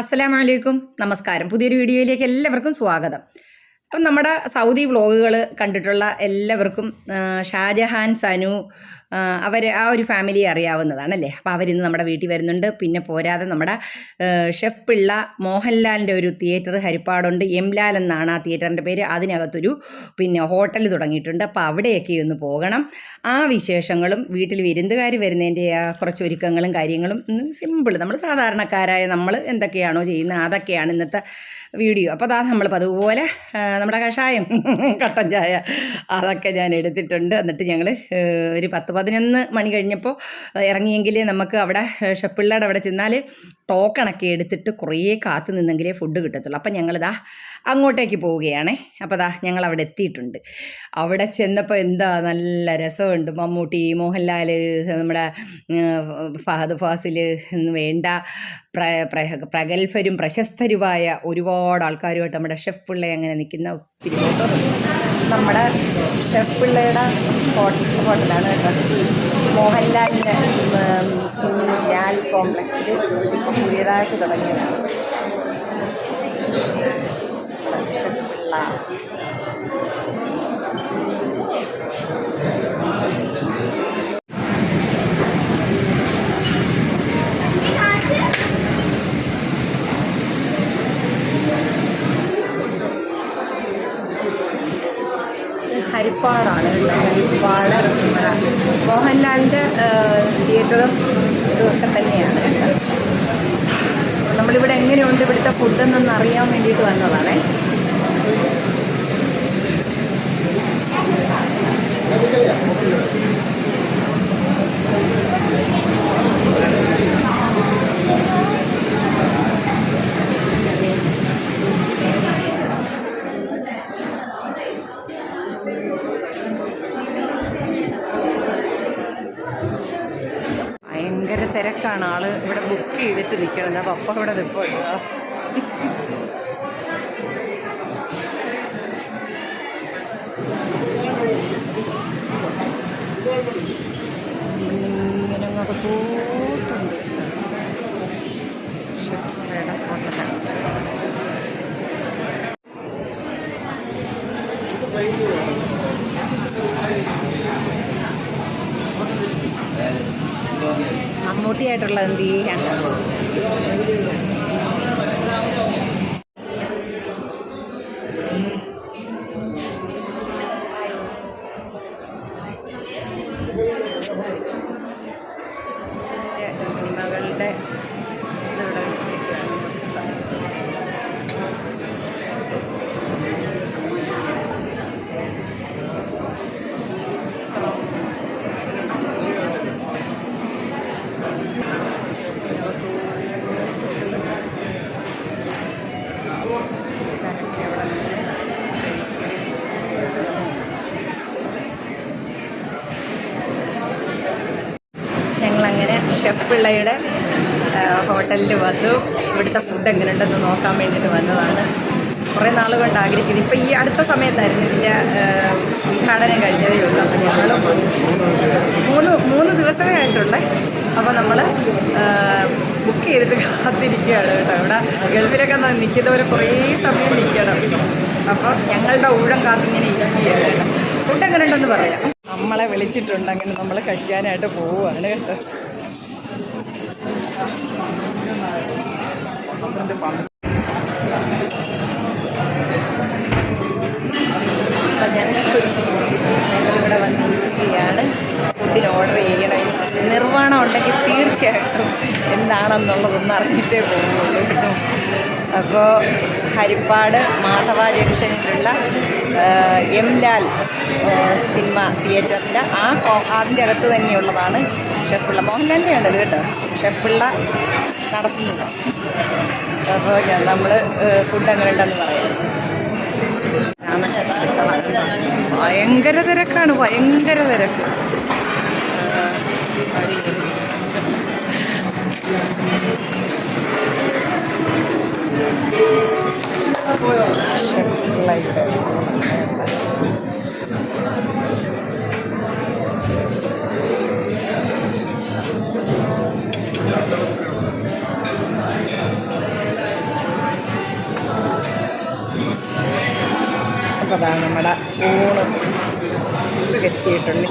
അസ്സലാമലൈക്കും. നമസ്കാരം. പുതിയൊരു വീഡിയോയിലേക്ക് എല്ലാവർക്കും സ്വാഗതം. അപ്പം നമ്മുടെ സൗദി വ്ളോഗുകൾ കണ്ടിട്ടുള്ള എല്ലാവർക്കും ഷാജഹാൻ സനു അവർ ആ ഒരു ഫാമിലി അറിയാവുന്നതാണ് അല്ലേ അപ്പോൾ അവരിന്ന് നമ്മുടെ വീട്ടിൽ വരുന്നുണ്ട്. പിന്നെ പോരാതെ നമ്മുടെ ഷെഫ് പിള്ള മോഹൻലാലിന്റെ ഒരു തിയേറ്റർ ഹരിപ്പാടുണ്ട്. എംലാൽ എന്നാണ് ആ തിയേറ്ററിന്റെ പേര്. അതിനകത്തൊരു പിന്നെ ഹോട്ടൽ തുടങ്ങിയിട്ടുണ്ട്. അപ്പോൾ അവിടെയൊക്കെ ഒന്ന് പോകണം. ആ വിശേഷങ്ങളും വീട്ടിൽ വിരുന്നുകാർ വരുന്നതിന്റെ കുറച്ച് ഒരുക്കങ്ങളും കാര്യങ്ങളും സിമ്പിൾ നമ്മൾ സാധാരണക്കാരായ നമ്മൾ എന്തൊക്കെയാണോ ചെയ്യുന്നത് അതൊക്കെയാണ് ഇന്നത്തെ വീഡിയോ. അപ്പോൾ അതാ നമ്മൾ അതുപോലെ നമ്മുടെ കഷായം കട്ടൻ ചായ അതൊക്കെ ഞാൻ എടുത്തിട്ടുണ്ട്. എന്നിട്ട് ഞങ്ങൾ ഒരു പത്ത് പതിനൊന്ന് മണി കഴിഞ്ഞപ്പോൾ ഇറങ്ങിയെങ്കിൽ നമുക്ക് അവിടെ ഷെപ്പിള്ളയുടെ അവിടെ ചെന്നാൽ ടോക്കണൊക്കെ എടുത്തിട്ട് കുറേ കാത്തു നിന്നെങ്കിലേ ഫുഡ് കിട്ടത്തുള്ളൂ. അപ്പം ഞങ്ങളിതാ അങ്ങോട്ടേക്ക് പോവുകയാണേ. അപ്പോൾ ദാ ഞങ്ങൾ അവിടെ എത്തിയിട്ടുണ്ട്. അവിടെ ചെന്നപ്പോൾ എന്താ നല്ല രസമുണ്ട്. മമ്മൂട്ടി മോഹൻലാൽ നമ്മുടെ ഫഹദ് ഫാസിൽ എന്ന് വേണ്ട പ്ര പ്ര- പ്രഗത്ഭരും പ്രശസ്തരുമായ ഒരുപാട് ആൾക്കാരുമായിട്ട് നമ്മുടെ ഷെഫ് പിള്ളേ അങ്ങനെ നിൽക്കുന്ന ഒത്തിരി ഫോട്ടോസ് നമ്മുടെ ഷെഫ് പിള്ളയുടെ ഹോട്ടൽ ഹോട്ടലാണ് കേട്ടോ. മോഹൻലാലിന്റെ ലാൽ കോംപ്ലക്സിൽ പുതിയതായിട്ട് തുടങ്ങിയതാണ്. ഷെഫ് പിള്ള ബുക്ക് നിൽക്കണം പപ്പ ഇവിടെ നിൽപ്പുണ്ട് ഇങ്ങനെ ഷെഫിയുടെ ഹോട്ടലാണ് മമ്മൂട്ടിയായിട്ടുള്ള എന്ത് ചെയ്യാൻ പിള്ളയുടെ ഹോട്ടലിൽ വന്നു. ഇവിടുത്തെ ഫുഡ് എങ്ങനെയുണ്ടെന്ന് നോക്കാൻ വേണ്ടിയിട്ട് വന്നതാണ്. കുറേ നാൾ കൊണ്ട് ആഗ്രഹിക്കുന്നത് ഇപ്പം ഈ അടുത്ത സമയത്തായിരുന്നു ഇതിന്റെ ഉദ്ഘാടനം കഴിഞ്ഞതേ ഉള്ളൂ. അപ്പം ഞങ്ങൾ മൂന്ന് മൂന്ന് ദിവസമേ ആയിട്ടുള്ളേ. അപ്പോൾ നമ്മൾ ബുക്ക് ചെയ്തിട്ട് കാത്തിരിക്കുകയാണ് കേട്ടോ. ഇവിടെ ഗൾഫിലൊക്കെ നിൽക്കുന്നവർ കുറേ സമയം നിൽക്കണം അപ്പോൾ ഞങ്ങളുടെ ഊഴം കാത്തിങ്ങനെ ഇരിക്കുകയാണ് കേട്ടോ. ഫുഡ് എങ്ങനെ ഉണ്ടെന്ന് പറയാം. നമ്മളെ വിളിച്ചിട്ടുണ്ട്. അങ്ങനെ നമ്മൾ കഴിക്കാനായിട്ട് പോവുകയാണ് കേട്ടോ. അപ്പം ഞങ്ങൾക്കൊരു ഇവിടെ വന്നിരിക്കുകയാണ് ഓർഡർ ചെയ്യണം നിർവാണം ഉണ്ടെങ്കിൽ തീർച്ചയായിട്ടും എന്താണെന്നുള്ളതൊന്നും അറിഞ്ഞിട്ടേ പോകുള്ളൂ അപ്പോൾ ഹരിപ്പാട് മാധവ ജംഗ്ഷനിലുള്ള എം ലാൽ സിനിമ തിയേറ്ററിന്റെ ആ അതിന്റെ അകത്ത് തന്നെയുള്ളതാണ് ഷെഫിള്ള മോഹൻലാലിന്റെ ഇത് കേട്ടോ ഷെഫിള്ള നടത്തുന്നത് അപ്പോൾ നമ്മൾ ഫുഡ് അങ്ങനെ ഉണ്ടെന്ന് പറയാം. ഭയങ്കര തിരക്കാണ് ഭയങ്കര തിരക്ക്.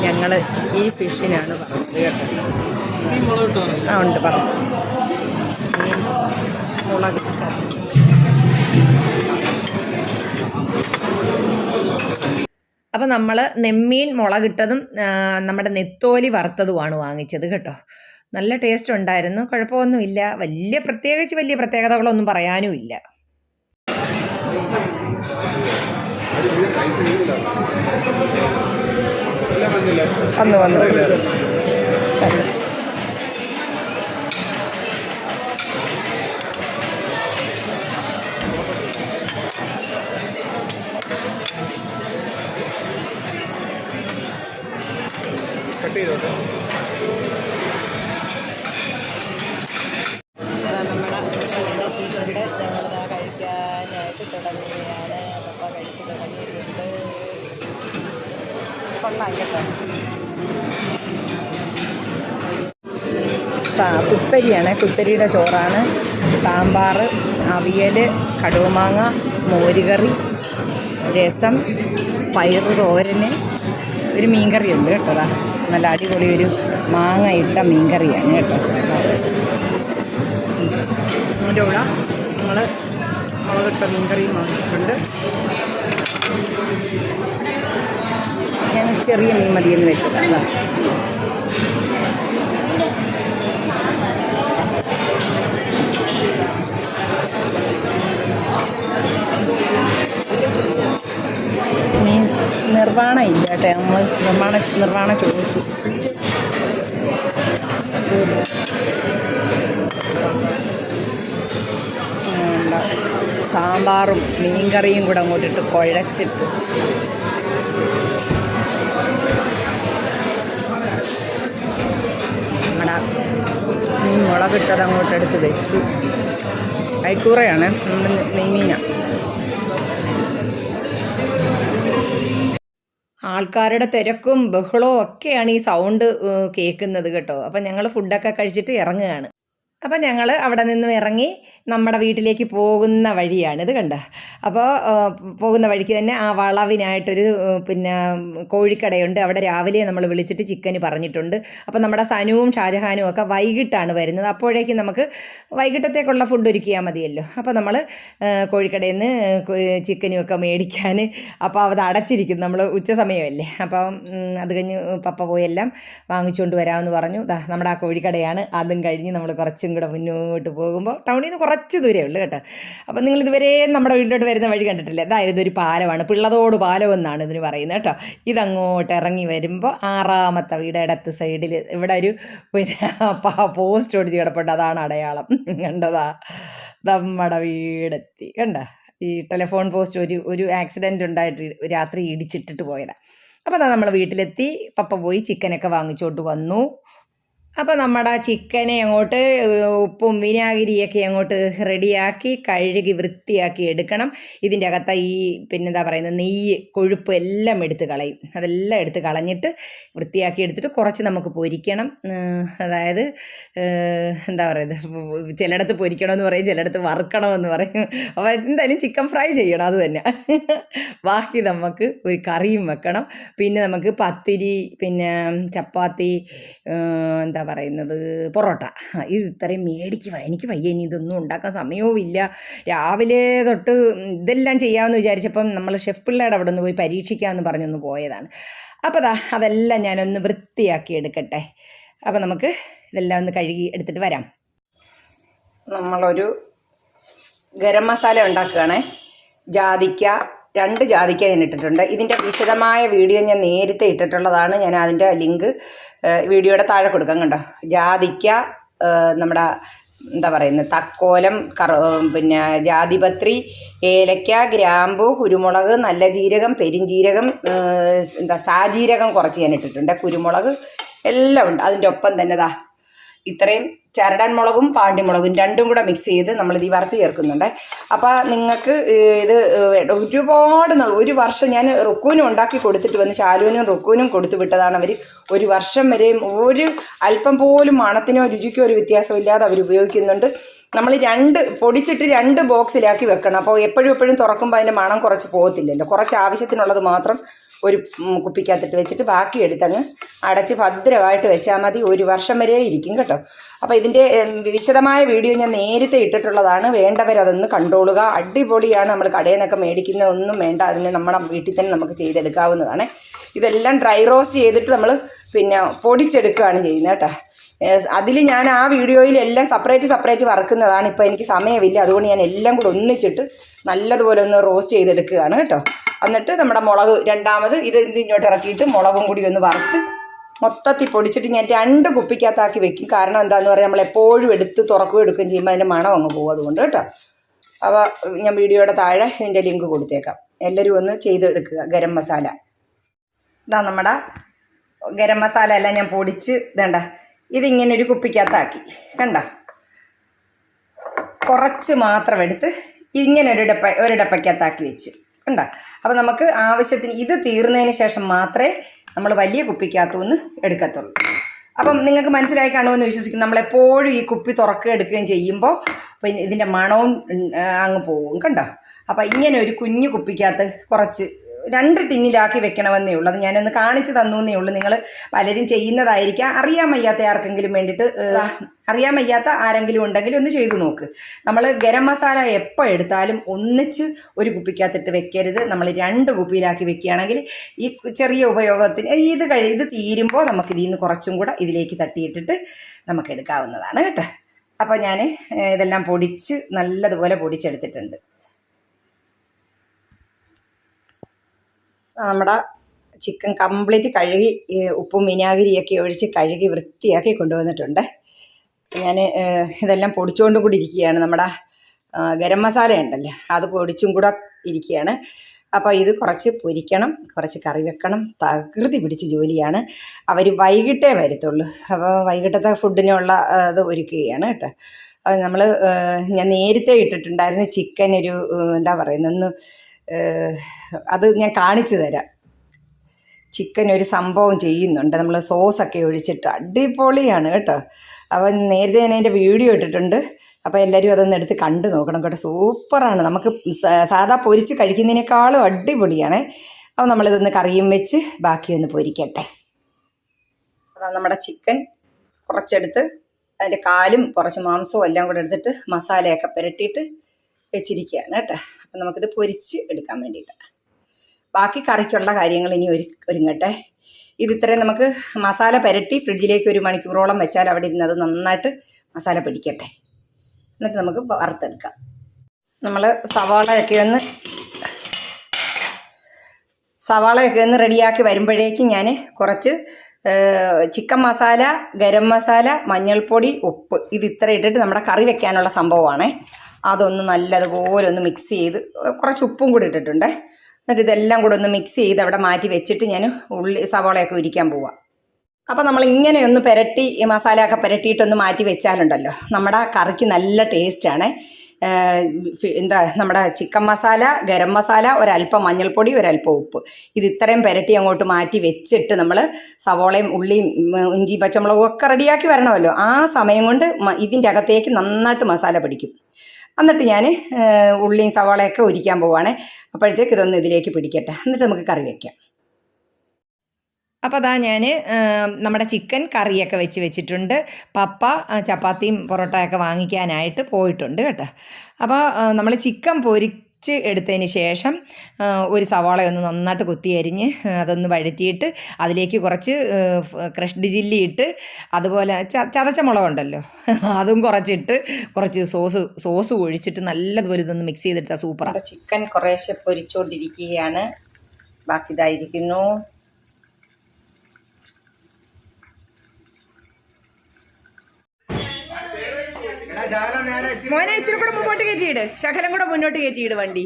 ഞങ്ങൾ ഈ ഫിഷിനാണ് പറഞ്ഞത്. ആ ഉണ്ട് പറഞ്ഞു മുളക് അപ്പം നമ്മൾ നെമ്മീൻ മുളകിട്ടതും നമ്മുടെ നെത്തോലി വറുത്തതുമാണ് വാങ്ങിച്ചത് കേട്ടോ. നല്ല ടേസ്റ്റ് ഉണ്ടായിരുന്നു. കുഴപ്പമൊന്നുമില്ല. വലിയ പ്രത്യേകിച്ച് വലിയ പ്രത്യേകതകളൊന്നും പറയാനും ഇല്ല വന്നു വന്നു. കുത്തരിയാണ് കുത്തരിയുടെ ചോറാണ്. സാമ്പാർ അവിയൽ കടുമാങ്ങ മോരുകറി രസം പയറ് തോരന്. ഒരു മീൻകറി ഉണ്ട് കേട്ടോ. നല്ല അടിപൊളി ഒരു മാങ്ങ ഇട്ട മീൻകറിയാണ് കേട്ടോ. അതിന്റെ കൂടെ നമ്മൾ മുളകിട്ട മീൻകറിയും വാങ്ങിച്ചിട്ടുണ്ട് ചെറിയ മീൻ മതിയെന്ന് വെച്ചതാണ്. മീൻ നിർവാണ ഇല്ല കേട്ടോ. നമ്മൾ നിർമ്മാണ നിർവാണ ചോദിച്ചു. സാമ്പാറും മീൻകറിയും കൂടെ അങ്ങോട്ടിട്ട് കുഴച്ചിട്ട്. മുളകിട്ടത് അങ്ങോട്ടെടുത്ത് വെച്ചു. അയക്കൂറയാണ് നമ്മുടെ നെയ്മീനാണ് ആൾക്കാരുടെ തിരക്കും ബഹളവും ഒക്കെയാണ് ഈ സൗണ്ട് കേൾക്കുന്നത് കേട്ടോ. അപ്പം ഞങ്ങൾ ഫുഡൊക്കെ കഴിച്ചിട്ട് ഇറങ്ങുകയാണ്. അപ്പം ഞങ്ങൾ അവിടെ നിന്നും ഇറങ്ങി നമ്മുടെ വീട്ടിലേക്ക് പോകുന്ന വഴിയാണ്. ഇത് കണ്ട? അപ്പോൾ പോകുന്ന വഴിക്ക് തന്നെ ആ വളവിനായിട്ടൊരു പിന്നെ കോഴിക്കടയുണ്ട്. അവിടെ രാവിലെ നമ്മൾ വിളിച്ചിട്ട് ചിക്കന് പറഞ്ഞിട്ടുണ്ട്. അപ്പോൾ നമ്മുടെ സനുവും ഷാജഹാനും ഒക്കെ വൈകിട്ടാണ് വരുന്നത്. അപ്പോഴേക്കും നമുക്ക് വൈകിട്ടത്തേക്കുള്ള ഫുഡ് ഒരുക്കിയാൽ മതിയല്ലോ. അപ്പോൾ നമ്മൾ കോഴിക്കടയിൽ നിന്ന് ചിക്കനും ഒക്കെ മേടിക്കാൻ അപ്പോൾ അത് അടച്ചിരിക്കും നമ്മൾ ഉച്ച സമയമല്ലേ. അപ്പോൾ അത് കഴിഞ്ഞ് പപ്പ പോയെല്ലാം വാങ്ങിച്ചുകൊണ്ട് വരാമെന്ന് പറഞ്ഞു. നമ്മുടെ ആ കോഴിക്കടയാണ്. അതും കഴിഞ്ഞ് നമ്മൾ കുറച്ചും കൂടെ മുന്നോട്ട് പോകുമ്പോൾ ടൗണിൽ നിന്ന് കുറച്ച് ദൂരമേ ഉള്ളൂ കേട്ടോ. അപ്പം നിങ്ങൾ ഇതുവരെ നമ്മുടെ വീട്ടിലോട്ട് വരുന്ന വഴി കണ്ടിട്ടില്ല? അതായത് ഇതൊരു പാലമാണ്. പിള്ളതോട് പാലം എന്നാണ് ഇതിന് പറയുന്നത് കേട്ടോ. ഇതങ്ങോട്ട് ഇറങ്ങി വരുമ്പോൾ ആറാമത്തെ വീട് ഇടത്ത് സൈഡിൽ ഇവിടെ ഒരു പിന്നെ പോസ്റ്റ് ഒടിച്ച് കിടപ്പുണ്ട്. അതാണ് അടയാളം. കണ്ടതാ? നമ്മുടെ വീടെത്തി. കണ്ട? ഈ ടെലിഫോൺ പോസ്റ്റ് ഒരു ഒരു ആക്സിഡന്റ് ഉണ്ടായിട്ട് രാത്രി ഇടിച്ചിട്ടിട്ട് പോയതാണ് അപ്പോൾ അതാ നമ്മൾ വീട്ടിലെത്തി. പപ്പ പോയി ചിക്കനൊക്കെ വാങ്ങിച്ചോണ്ട് വന്നു. അപ്പോൾ നമ്മുടെ ചിക്കനെ അങ്ങോട്ട് ഉപ്പും വിനാഗിരിയൊക്കെ അങ്ങോട്ട് റെഡിയാക്കി കഴുകി വൃത്തിയാക്കി എടുക്കണം. ഇതിന്റെ അകത്ത ഈ പിന്നെന്താ പറയുന്നത് നെയ്യ് കൊഴുപ്പ് എല്ലാം എടുത്ത് കളയും. അതെല്ലാം എടുത്ത് കളഞ്ഞിട്ട് വൃത്തിയാക്കി എടുത്തിട്ട് കുറച്ച് നമുക്ക് പൊരിക്കണം. അതായത് എന്താ പറയുന്നത് ചിലയിടത്ത് പൊരിക്കണമെന്ന് പറയും ചിലയിടത്ത് വറുക്കണമെന്ന് പറയും. അപ്പോൾ എന്തായാലും ചിക്കൻ ഫ്രൈ ചെയ്യണം അത് തന്നെ. ബാക്കി നമുക്ക് ഒരു കറിയും വെക്കണം. പിന്നെ നമുക്ക് പത്തിരി പിന്നെ ചപ്പാത്തി എന്താ പറയുന്നത്? പൊറോട്ട. ഇത് ഇത്രയും മേടിക്കുക എനിക്ക് വയ്യ ഇനി ഇതൊന്നും ഉണ്ടാക്കാൻ സമയവും ഇല്ല. രാവിലെ തൊട്ട് ഇതെല്ലാം ചെയ്യാമെന്ന് വിചാരിച്ചപ്പം നമ്മൾ ഷെഫ് പിള്ളേടെ അവിടെ ഒന്ന് പോയി പരീക്ഷിക്കാമെന്ന് പറഞ്ഞൊന്ന് പോയതാണ്. അപ്പോൾ അതാ അതെല്ലാം ഞാനൊന്ന് വൃത്തിയാക്കി എടുക്കട്ടെ. അപ്പോൾ നമുക്ക് ഇതെല്ലാം ഒന്ന് കഴുകി എടുത്തിട്ട് വരാം. നമ്മളൊരു ഗരം മസാല ഉണ്ടാക്കുകയാണേ. ജാതിക്ക രണ്ട് ജാതിക്ക ഞാൻ ഇട്ടിട്ടുണ്ട്. ഇതിന്റെ വിശദമായ വീഡിയോ ഞാൻ നേരത്തെ ഇട്ടിട്ടുള്ളതാണ്. ഞാൻ അതിന്റെ ലിങ്ക് വീഡിയോയുടെ താഴെ കൊടുക്കാം കണ്ടോ? ജാതിക്ക നമ്മുടെ എന്താ പറയുന്നത് തക്കോലം കറ പിന്നെ ജാതിപത്രി ഏലക്ക ഗ്രാമ്പു കുരുമുളക് നല്ല ജീരകം പെരിഞ്ജീരകം എന്താ സാജീരകം കുറച്ച് ഞാൻ ഇട്ടിട്ടുണ്ട്. കുരുമുളക് എല്ലാം ഉണ്ട്. അതിന്റെ ഒപ്പം തന്നെ ദാ ഇത്രയും ചരടാൻ മുളകും പാണ്ടിമുളകും രണ്ടും കൂടെ മിക്സ് ചെയ്ത് നമ്മൾ ഇത് വറുത്ത് ചേർക്കുന്നുണ്ട്. അപ്പോൾ നിങ്ങൾക്ക് ഇത് ഒരുപാട് നാൾ ഒരു വർഷം ഞാൻ റുക്കൂനും ഉണ്ടാക്കി കൊടുത്തിട്ട് വന്ന് ശാലുവിനും റുക്കൂനും കൊടുത്തു വിട്ടതാണ് അവർ ഒരു വർഷം വരെയും ഒരു അല്പം പോലും മണത്തിനോ രുചിക്കോ ഒരു വ്യത്യാസമില്ലാതെ അവർ ഉപയോഗിക്കുന്നുണ്ട്. നമ്മൾ രണ്ട് പൊടിച്ചിട്ട് രണ്ട് ബോക്സിലാക്കി വെക്കണം. അപ്പോൾ എപ്പോഴും എപ്പോഴും തുറക്കുമ്പോൾ അതിന്റെ മണം കുറച്ച് പോകത്തില്ലല്ലോ. കുറച്ച് ആവശ്യത്തിനുള്ളത് മാത്രം ഒരു കുപ്പിക്കകത്തിട്ട് വെച്ചിട്ട് ബാക്കി എടുത്തങ്ങ് അടച്ച് ഭദ്രമായിട്ട് വെച്ചാൽ മതി. ഒരു വർഷം വരെ ഇരിക്കും കേട്ടോ. അപ്പോൾ ഇതിന്റെ വിശദമായ വീഡിയോ ഞാൻ നേരത്തെ ഇട്ടിട്ടുള്ളതാണ്. വേണ്ടവരതൊന്ന് കണ്ടോളുക. അടിപൊളിയാണ് നമ്മൾ കടയിൽ നിന്നൊക്കെ മേടിക്കുന്ന ഒന്നും വേണ്ട. അതിന് നമ്മുടെ വീട്ടിൽ തന്നെ നമുക്ക് ചെയ്തെടുക്കാവുന്നതാണ്. ഇതെല്ലാം ഡ്രൈ റോസ്റ്റ് ചെയ്തിട്ട് നമ്മൾ പിന്നെ പൊടിച്ചെടുക്കുകയാണ് ചെയ്യുന്നത് കേട്ടോ. അതിൽ ഞാൻ ആ വീഡിയോയിൽ എല്ലാം സെപ്പറേറ്റ് സെപ്പറേറ്റ് വറക്കുന്നതാണ്. ഇപ്പോൾ എനിക്ക് സമയമില്ല. അതുകൊണ്ട് ഞാൻ എല്ലാം കൂടെ ഒന്നിച്ചിട്ട് നല്ലതുപോലെ ഒന്ന് റോസ്റ്റ് ചെയ്തെടുക്കുകയാണ് കേട്ടോ. എന്നിട്ട് നമ്മുടെ മുളക് രണ്ടാമത് ഇത് ഇങ്ങോട്ട് ഇറക്കിയിട്ട് മുളകും കൂടി ഒന്ന് വറുത്ത് മൊത്തത്തിൽ പൊടിച്ചിട്ട് ഞാൻ രണ്ട് കുപ്പിക്കകത്താക്കി വെക്കും. കാരണം എന്താണെന്ന് പറയാൽ നമ്മൾ എപ്പോഴും എടുത്ത് തുറക്കുകയും എടുക്കുകയും ചെയ്യുമ്പോൾ അതിന്റെ മണം അങ്ങ് പോകും അതുകൊണ്ട് കേട്ടോ. അപ്പോൾ ഞാൻ വീഡിയോയുടെ താഴെ ഇതിന്റെ ലിങ്ക് കൊടുത്തേക്കാം. എല്ലാവരും ഒന്ന് ചെയ്തെടുക്കുക. ഗരം മസാല. ഇതാ നമ്മുടെ ഗരം മസാല എല്ലാം ഞാൻ പൊടിച്ച് ഇതണ്ട ഇതിങ്ങനെ ഒരു കുപ്പിക്കകത്താക്കി. കണ്ട? കുറച്ച് മാത്രം എടുത്ത് ഇങ്ങനെ ഒരു ഡപ്പ ഒരു ഡപ്പയ്ക്കകത്താക്കി വെച്ചു. കണ്ട? അപ്പോൾ നമുക്ക് ആവശ്യത്തിന് ഇത് തീർന്നതിന് ശേഷം മാത്രമേ നമ്മൾ വലിയ കുപ്പിക്കകത്തുനിന്ന് എടുക്കത്തുള്ളൂ. അപ്പം നിങ്ങൾക്ക് മനസ്സിലായി കാണുമെന്ന് വിശ്വസിക്കുന്നു. നമ്മളെപ്പോഴും ഈ കുപ്പി തുറക്കുക എടുക്കുകയും ചെയ്യുമ്പോൾ അപ്പം ഇതിന്റെ മണവും അങ്ങ് പോകും. കണ്ടോ? അപ്പം ഇങ്ങനെ ഒരു കുഞ്ഞു കുപ്പിക്കകത്ത് കുറച്ച് രണ്ട് ടിന്നിലാക്കി വെക്കണമെന്നേ ഉള്ളൂ. അത് ഞാനൊന്ന് കാണിച്ചു തന്നു എന്നേ ഉള്ളൂ. നിങ്ങൾ പലരും ചെയ്യുന്നതായിരിക്കാം. അറിയാൻ വയ്യാത്ത ആർക്കെങ്കിലും വേണ്ടിയിട്ട് അറിയാൻ വയ്യാത്ത ആരെങ്കിലും ഉണ്ടെങ്കിൽ ഒന്ന് ചെയ്തു നോക്ക്. നമ്മൾ ഗരം മസാല എപ്പോൾ എടുത്താലും ഒന്നിച്ച് ഒരു കുപ്പിക്കകത്തിട്ട് വെക്കരുത്. നമ്മൾ രണ്ട് കുപ്പിയിലാക്കി വെക്കുകയാണെങ്കിൽ ഈ ചെറിയ ഉപയോഗത്തിന് ഇത് കഴി ഇത് തീരുമ്പോൾ നമുക്ക് ഇതിൽ നിന്ന് കുറച്ചും കൂടെ ഇതിലേക്ക് തട്ടിയിട്ടിട്ട് നമുക്ക് എടുക്കാവുന്നതാണ് കേട്ടോ. അപ്പോൾ ഞാൻ ഇതെല്ലാം പൊടിച്ച് നല്ലതുപോലെ പൊടിച്ചെടുത്തിട്ടുണ്ട്. നമ്മുടെ ചിക്കൻ കംപ്ലീറ്റ് കഴുകി ഉപ്പും വിനാഗിരിയൊക്കെ ഒഴിച്ച് കഴുകി വൃത്തിയാക്കി കൊണ്ടുവന്നിട്ടുണ്ട്. ഞാൻ ഇതെല്ലാം പൊടിച്ചുകൊണ്ട് കൂടി ഇരിക്കുകയാണ്. നമ്മുടെ ഗരം മസാല ഉണ്ടല്ലോ അത് പൊടിച്ചും കൂടെ ഇരിക്കുകയാണ്. അപ്പോൾ ഇത് കുറച്ച് പൊരിക്കണം കുറച്ച് കറി വെക്കണം. തകൃതി പിടിച്ച് ജോലിയാണ്. അവർ വൈകിട്ടേ വരത്തുള്ളൂ. അപ്പോൾ വൈകിട്ടത്തെ ഫുഡിനുള്ള ഇത് ഒരുക്കുകയാണ് കേട്ടോ. നമ്മൾ ഞാൻ നേരത്തെ ഇട്ടിട്ടുണ്ടായിരുന്നു ചിക്കൻ ഒരു എന്താ പറയുന്നത് അത് ഞാൻ കാണിച്ചു തരാം. ചിക്കൻ ഒരു സംഭവം ചെയ്യുന്നുണ്ട്. നമ്മൾ സോസൊക്കെ ഒഴിച്ചിട്ട് അടിപൊളിയാണ് കേട്ടോ. അപ്പം നേരത്തെ ഞാൻ അതിന്റെ വീഡിയോ ഇട്ടിട്ടുണ്ട്. അപ്പോൾ എല്ലാവരും അതൊന്ന് എടുത്ത് കണ്ടു നോക്കണം കേട്ടോ. സൂപ്പറാണ്. നമുക്ക് സാധാ പൊരിച്ച് കഴിക്കുന്നതിനേക്കാളും അടിപൊളിയാണ്. അപ്പോൾ നമ്മളിതൊന്ന് കറിയും വെച്ച് ബാക്കിയൊന്ന് പൊരിക്കട്ടെ. അതാ നമ്മുടെ ചിക്കൻ. കുറച്ചെടുത്ത് അതിന്റെ കാലും കുറച്ച് മാംസവും എല്ലാം കൂടെ എടുത്തിട്ട് മസാലയൊക്കെ പുരട്ടിയിട്ട് വെച്ചിരിക്കുകയാണ് കേട്ടോ. അപ്പം നമുക്കിത് പൊരിച്ച് എടുക്കാൻ വേണ്ടിയിട്ട്. ബാക്കി കറിക്കുള്ള കാര്യങ്ങൾ ഇനി ഒരു ഒരുങ്ങട്ടെ. ഇത് ഇത്രയും നമുക്ക് മസാല പുരട്ടി ഫ്രിഡ്ജിലേക്ക് ഒരു മണിക്കൂറോളം വെച്ചാൽ അവിടെ ഇരുന്ന് അത് നന്നായിട്ട് മസാല പിടിക്കട്ടെ. എന്നിട്ട് നമുക്ക് വറുത്തെടുക്കാം. നമ്മൾ സവാളയൊക്കെ ഒന്ന് സവാളയൊക്കെ ഒന്ന് റെഡിയാക്കി വരുമ്പോഴേക്കും ഞാൻ കുറച്ച് ചിക്കൻ മസാല ഗരം മസാല മഞ്ഞൾപ്പൊടി ഉപ്പ് ഇത് ഇത്ര ഇട്ടിട്ട് നമ്മുടെ കറി വെക്കാനുള്ള സംഭവമാണേ. അതൊന്ന് നല്ലതുപോലെ ഒന്ന് മിക്സ് ചെയ്ത് കുറച്ച് ഉപ്പും കൂടി ഇട്ടിട്ടുണ്ടേ. എന്നിട്ട് ഇതെല്ലാം കൂടെ ഒന്ന് മിക്സ് ചെയ്ത് അവിടെ മാറ്റി വെച്ചിട്ട് ഞാൻ ഉള്ളി സവാളയൊക്കെ ഉരിക്കാൻ പോവാം. അപ്പോൾ നമ്മൾ ഇങ്ങനെ ഒന്ന് പുരട്ടി മസാലയൊക്കെ പുരട്ടിയിട്ടൊന്ന് മാറ്റി വെച്ചാലുണ്ടല്ലോ. നമ്മുടെ കറിക്ക് നല്ല ടേസ്റ്റാണ് എന്താ നമ്മുടെ ചിക്കൻ മസാല ഗരം മസാല ഒരല്പം മഞ്ഞൾപ്പൊടി ഒരല്പം ഉപ്പ്. ഇത് ഇത്രയും പുരട്ടി അങ്ങോട്ട് മാറ്റി വെച്ചിട്ട് നമ്മൾ സവോളയും ഉള്ളിയും ഇഞ്ചി പച്ചമുളകും ഒക്കെ റെഡിയാക്കി വരണമല്ലോ. ആ സമയം കൊണ്ട് ഇതിന്റെ അകത്തേക്ക് നന്നായിട്ട് മസാല പിടിക്കും. എന്നിട്ട് ഞാൻ ഉള്ളിയും സവാളയൊക്കെ ഒരിക്കാൻ പോവുകയാണ് അപ്പോഴത്തേക്ക് ഇതൊന്ന് ഇതിലേക്ക് പിടിക്കട്ടെ. എന്നിട്ട് നമുക്ക് കറി വയ്ക്കാം അപ്പോൾ അതാ ഞാൻ നമ്മുടെ ചിക്കൻ കറിയൊക്കെ വെച്ച് വെച്ചിട്ടുണ്ട്. പപ്പ ചപ്പാത്തിയും പൊറോട്ടയൊക്കെ വാങ്ങിക്കാനായിട്ട് പോയിട്ടുണ്ട് കേട്ടോ. അപ്പോൾ നമ്മൾ ചിക്കൻ പൊരിച്ച് എടുത്തതിന് ശേഷം ഒരു സവാള ഒന്ന് നന്നായിട്ട് കുത്തി അരിഞ്ഞ് അതൊന്ന് വഴറ്റിയിട്ട് അതിലേക്ക് കുറച്ച് ക്രഷ്ഡ് ചില്ലി ഇട്ട് അതുപോലെ ചതച്ച മുളകുണ്ടല്ലോ അതും കുറച്ചിട്ട് കുറച്ച് സോസ് സോസ് ഒഴിച്ചിട്ട് നല്ലതുപോലെ ഇതൊന്ന് മിക്സ് ചെയ്തെടുത്താൽ സൂപ്പറാണ് ചിക്കൻ കുറേശ്ശെ പൊരിച്ചുകൊണ്ടിരിക്കുകയാണ് ബാക്കി ഇതായിരിക്കുന്നു എടാ ചാല നേരെ ഇച്ചിരി മോനെ ഇച്ചിരി കൂടെ മുമ്പോട്ട് കയറ്റിയിട്. ശകലം കൂടെ മുന്നോട്ട് കയറ്റിയിട് വണ്ടി.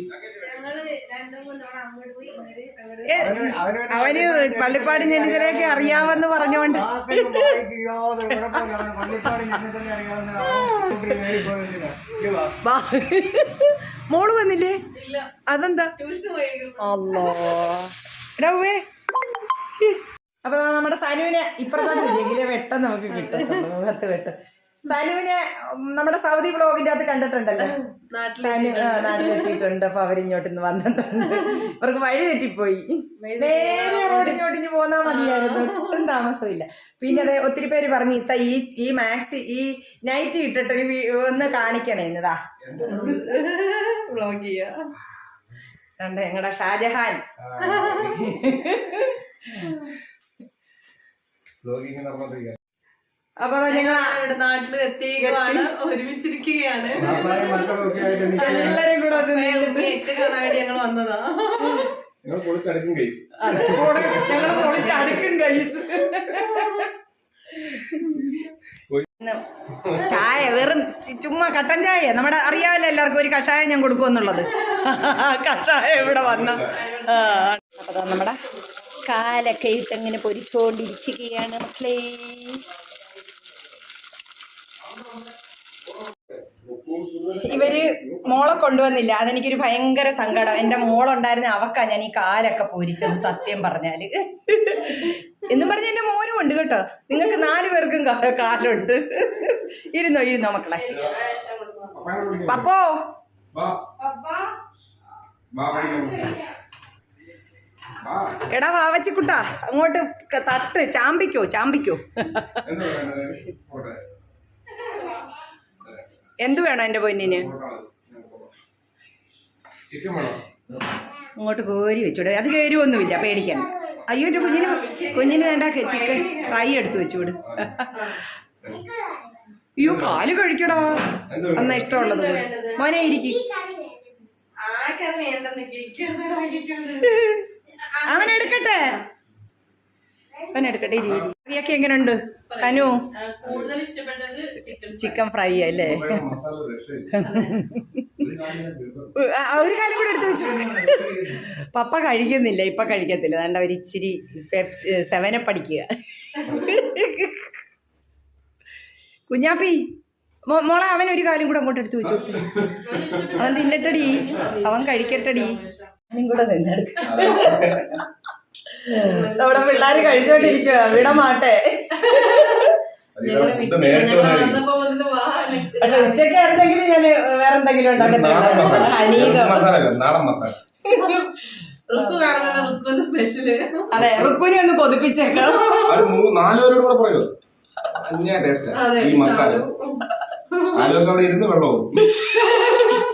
അവന് പള്ളിപ്പാട് ജനിതലേക്ക് അറിയാമെന്ന് പറഞ്ഞോണ്ട്. മോൾ വന്നില്ലേ? അതെന്താ? അല്ലോ ഉവ്വേ. അപ്പൊ നമ്മുടെ സനുവിനെ ഇപ്പുറത്തോട്ട് ഇല്ലെങ്കിലേ വെട്ടം നമുക്ക് കിട്ടും മുഖത്ത് വെട്ടം സനുവിനെ നമ്മുടെ സൗദി ബ്ലോഗിന്റെ അകത്ത് കണ്ടിട്ടുണ്ടല്ലോ. സനു നാട്ടിലെത്തിയിട്ടുണ്ട്. അപ്പൊ അവരിങ്ങോട്ട് ഇന്ന് വന്നിട്ടുണ്ട്. അവർക്ക് വഴി തെറ്റിപ്പോയി. നേരെ റോഡിങ്ങോട്ടിഞ്ഞ് പോന്നാ മതിയായിരുന്നു. ഒട്ടും താമസമില്ല. പിന്നെ അതെ ഒത്തിരി പേര് പറഞ്ഞു ഇത്ത ഈ ഈ മാക്സി ഈ നൈറ്റ് ഇട്ടിട്ട് ഒന്ന് കാണിക്കണേ ഇന്നതാ വ്ളോഗ് ചെയ്യാ. കണ്ടേ ഞങ്ങളുടെ ഷാജഹാൻ. ബ്ലോഗിങ് നടന്നുകൊണ്ടിരിക്കുക അപ്പൊ ഞങ്ങൾ ഇവിടെ നാട്ടിൽ എത്തിയേക്കുവാണ് ഒരുമിച്ചിരിക്കുകയാണ്. എല്ലാരും കൂടെ കാണാൻ വേണ്ടി ഞങ്ങൾ വന്നതാ. പൊളിച്ചടക്കും ഞങ്ങൾ ചായ വെറും ചുമ്മാ കട്ടൻ ചായ. നമ്മുടെ അറിയാമല്ലോ എല്ലാവർക്കും ഒരു കഷായം ഞാൻ കൊടുക്കുമെന്നുള്ളത്. കഷായം ഇവിടെ വന്ന. അപ്പൊ ദാ നമ്മുടെ കാലൊക്കെ ഇട്ടങ്ങനെ പൊരിച്ചോണ്ടിരിക്കുകയാണ് പൊരിച്ചുകൊണ്ടിരിക്കുകയാണ് മക്കളെ ഇവർ മോളെ കൊണ്ടുവന്നില്ല. അതെനിക്കൊരു ഭയങ്കര സങ്കടം. എന്റെ മോളുണ്ടായിരുന്ന അവക്കാ ഞാൻ ഈ കാലൊക്കെ പൊരിച്ചത് സത്യം പറഞ്ഞാൽ. എന്നും പറഞ്ഞ എന്റെ മോനും ഉണ്ട് കേട്ടോ. നിങ്ങൾക്ക് നാല് പേർക്കും കാലുണ്ട്. ഇരുന്നോ ഇരുന്നോ മക്കളെ. പപ്പോ? വാ. വാ വാ. എടാ വാവച്ചിക്കുട്ടാ അങ്ങോട്ട് തട്ട്. ചാമ്പിക്കോ ചാമ്പിക്കോ. എന്താ വേണം എന്റെ പൊന്നിന്? ചിക്കൻ വേണോ? അങ്ങോട്ട് കോരി വെച്ചൂടെ. അത് കയറുമൊന്നുമില്ല പേടിക്കാൻ അയ്യോ എന്റെ കുഞ്ഞിന് കുഞ്ഞിന് വേണ്ട ചിക്കൻ ഫ്രൈ എടുത്ത് വെച്ചൂട്. അയ്യോ കാൽ കഴിക്കടാ. എന്നാ ഇഷ്ടമുള്ളത്. മോനെ ഇരിക്കും. അവൻ എടുക്കട്ടെ. അവൻ എടുക്കട്ടെ. കറിയൊക്കെ എങ്ങനെയുണ്ട് സനു? കൂടുതൽ ഇഷ്ടപ്പെട്ടത് ചിക്കൻ ചിക്കൻ ഫ്രൈ അല്ലേ? ഒരു കാലം കൂടെ എടുത്ത് വെച്ചു. പപ്പ കഴിക്കുന്നില്ല ഇപ്പൊ കഴിക്കത്തില്ല. അതുകൊണ്ട് അവരിച്ചിരി സെവനെ പഠിക്കുക കുഞ്ഞാപ്പി മോളെ അവൻ ഒരു കാലം കൂടെ അങ്ങോട്ട് എടുത്ത് വെച്ചു. അവൻ തിന്നട്ടടി. അവൻ കഴിക്കട്ടടി. അവനും കൂടെ തിന്നെടുക്ക. നമ്മുടെ പിള്ളേര് കഴിച്ചോണ്ടിരിക്കുക വിടമാട്ടെ പക്ഷെ ഉച്ചയ്ക്ക് ആയിരുന്നെങ്കിൽ ഞാൻ വേറെ എന്തെങ്കിലും അതെ റുക്കുനെ ഒന്ന് കൊതിപ്പിച്ചേക്കാം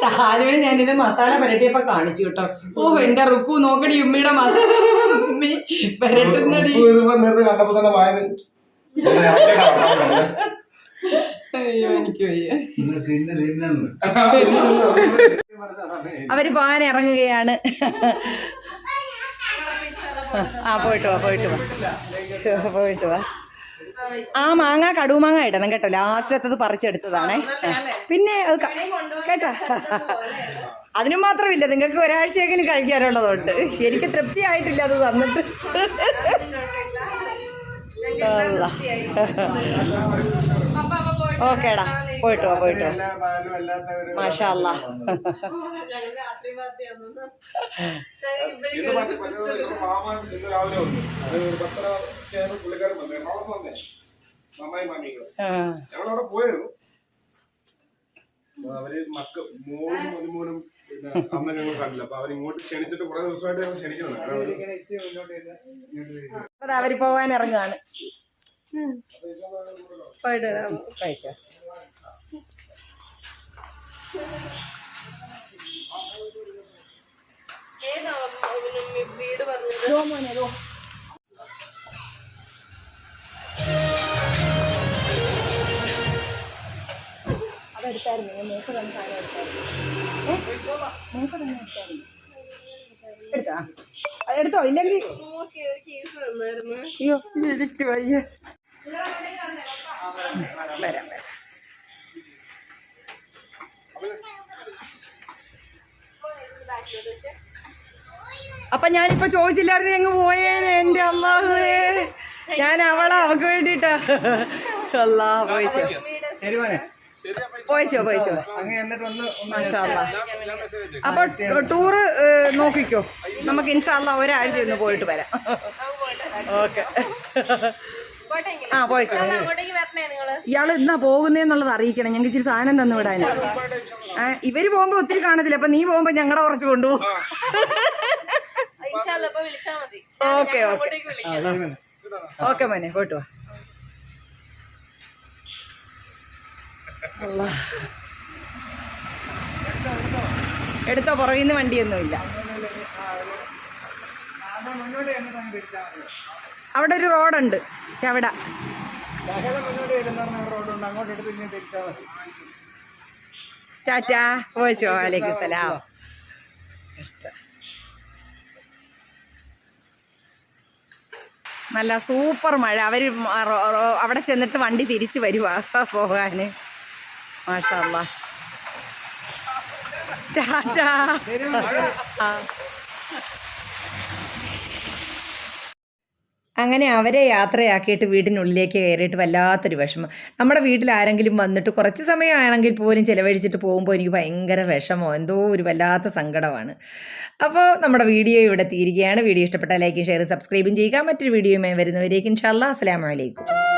ഷാലുവിന് ഞാനിത് മസാല പുരട്ടിയപ്പോ കാണിച്ചു കേട്ടോ. ഓ എന്റെ റുക്കു നോക്കടി ഉമ്മിയുടെ മസാല. ഉമ്മി പുരട്ടുന്നടി. കണ്ടപ്പോ തന്നെ അയ്യോ എനിക്ക് വയ്യ. അവർ പോകാൻ ഇറങ്ങുകയാണ്. ആ പോയിട്ട് വാ പോയിട്ട് വാ. പോയിട്ട് വാ. ആ മാങ്ങ കടുമാങ്ങ ഇടണം കേട്ടോ. ലാസ്റ്റത്തത് പറിച്ചെടുത്തതാണേ. പിന്നെ അത് കേട്ടാ കേട്ടോ. അതിനും മാത്രമില്ല നിങ്ങൾക്ക് ഒരാഴ്ചയെങ്കിലും കഴിക്കാനുള്ളതുണ്ട്. എനിക്ക് തൃപ്തി ആയിട്ടില്ല അത് തന്നിട്ട്. അല്ലാ. ഓക്കേടാ. പോയിട്ട് വാ പോയിട്ട് മാഷാ അല്ലാ അവർ മക്ക മോനും മരുമോനും പിന്നെ അമ്മ ഞങ്ങൾ കണ്ടില്ല അപ്പൊ അവരിങ്ങോട്ട് ക്ഷണിച്ചിട്ട് കുറെ ദിവസമായിട്ട് ഞങ്ങൾ ക്ഷണിക്കുന്നത് അവർ പോവാൻ ഇറങ്ങുകയാണ് കഴിച്ചോ ഏതാ പിന്നെ വീട് പറഞ്ഞത് അതെടുത്തായിരുന്നു ഞാൻ മൂക്ക് തന്നെ സാധനം എടുത്തായിരുന്നു ഏ? മൂക്ക് തന്നെ എടുത്തായിരുന്നു എടുത്താ എടുത്തോ ഇല്ലെങ്കിൽ അയ്യോ എനിക്ക് വയ്യ വരാം വരാം. അപ്പൊ ഞാനിപ്പോ ചോദിച്ചില്ലായിരുന്നു ഞങ്ങൾ പോയേനെ എന്റെ അള്ളാഹുവേ ഞാൻ അവളാ അവക്ക് വേണ്ടിട്ടാ അല്ലാ പോയിച്ചോ. പോയിച്ചോ പോയിച്ചോ. അങ്ങനെ എന്നിട്ട് ഒന്ന് മാഷാ അല്ലാ. അപ്പൊ ടൂറ് നോക്കിക്കോ. നമുക്ക് ഇൻഷാല്ല ഒരാഴ്ച ഇന്ന് പോയിട്ട് വരാം. ഓക്കെ. ആ പറഞ്ഞേ ഇയാൾ എന്നാ പോകുന്നേന്നുള്ളത് അറിയിക്കണം. ഞങ്ങൾക്ക് ഇച്ചിരി സാധനം തന്നു വിടാൻ. ആ, ഇവർ പോകുമ്പോ ഒത്തിരി കാണത്തില്ല. അപ്പൊ നീ പോകുമ്പോ ഞങ്ങളുടെ കുറച്ച് കൊണ്ടുപോകും ഓക്കെ ഓക്കെ. വിളിക്കാം. ഓക്കെ മോനെ പോയിട്ട്. എടുത്തോ പുറകിൽ നിന്ന് വണ്ടിയൊന്നുമില്ല. അവിടെ ഒരു റോഡുണ്ട്. അവിടെ ചാറ്റാ പോയിച്ചോ വലൈക്കും സലാം. നല്ല സൂപ്പർ മഴ. അവർ അവിടെ ചെന്നിട്ട് വണ്ടി തിരിച്ചു വരുവാ പോകാൻ മാഷാ ടാറ്റാ. ആ. അങ്ങനെ അവരെ യാത്രയാക്കിയിട്ട് വീടിനുള്ളിലേക്ക് കയറിയിട്ട് വല്ലാത്തൊരു വിഷമം. നമ്മുടെ വീട്ടിൽ ആരെങ്കിലും വന്നിട്ട് കുറച്ച് സമയമാണെങ്കിൽ പോലും ചിലവഴിച്ചിട്ട് പോകുമ്പോൾ എനിക്ക് ഭയങ്കര വിഷമോ. എന്തോ ഒരു വല്ലാത്ത സങ്കടമാണ്. അപ്പോൾ നമ്മുടെ വീഡിയോ ഇവിടെ തീരുകയാണ്. വീഡിയോ ഇഷ്ടപ്പെട്ട ലൈക്കും ഷെയർ സബ്സ്ക്രൈബും ചെയ്യുക. മറ്റൊരു വീഡിയോയുമായി വരുന്നവരേക്കും ഷല്ലാ അസ്സലാമു അലൈക്കും.